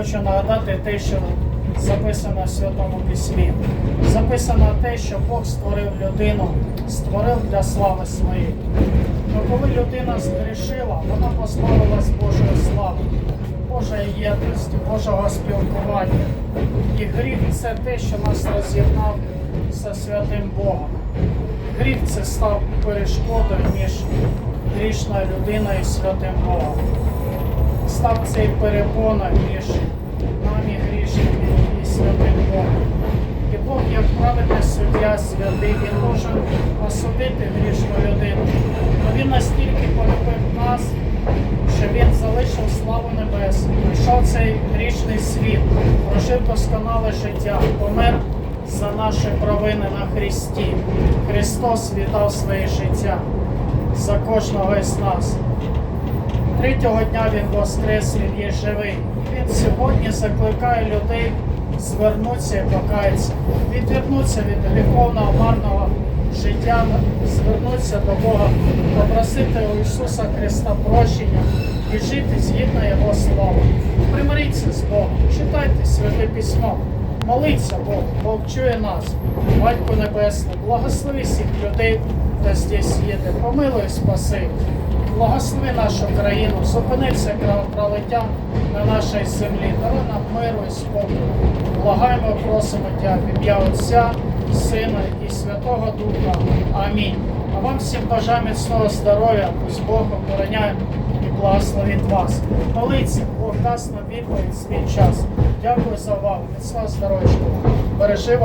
хочу нагадати те, що записано в Святому Письмі. Записано те, що Бог створив людину, створив для слави своєї. Но коли людина згрішила, вона позбавилась Божої слави, Божої єдності, Божого спілкування. І гріх це те, що нас роз'єднав зі святим Богом. Гріх це став перешкодою між грішною людиною і святим Богом. Став цей перепоною між нами грішними і святим Богом. І Бог, як праведний суддя святий, він може осудити грішну людину. Но він настільки полюбив нас, що він залишив славу небес, прийшов цей грішний світ, прожив досконале життя, помер за наші провини на Христі. Христос віддав своє життя за кожного із нас. Третього дня він воскрес, він є живий. Він сьогодні закликає людей звернутися і покаятися, відвернутися від гріховного марного життя, звернутися до Бога, попросити у Ісуса Христа прощення і жити згідно Його слова. Примиріться з Богом, читайте святе письмо, моліться Богу, Бог чує нас, Батько Небесний, благослови всіх людей, хто здесь їде, помилуй, спаси. Благослови нашу країну, зупини кровопролиття на нашій землі, даруй нам миру і спокою. Благаємо, просимо Тя ім'я Отця, Сина і Святого Духа. Амінь. А вам всім бажаю міцного здоров'я, пусть Бог охороняє і благословить вас. Моліться, Бог дасть нам відповідь свій час. Дякую за увагу. Міцного здоров'я. Бережи вас.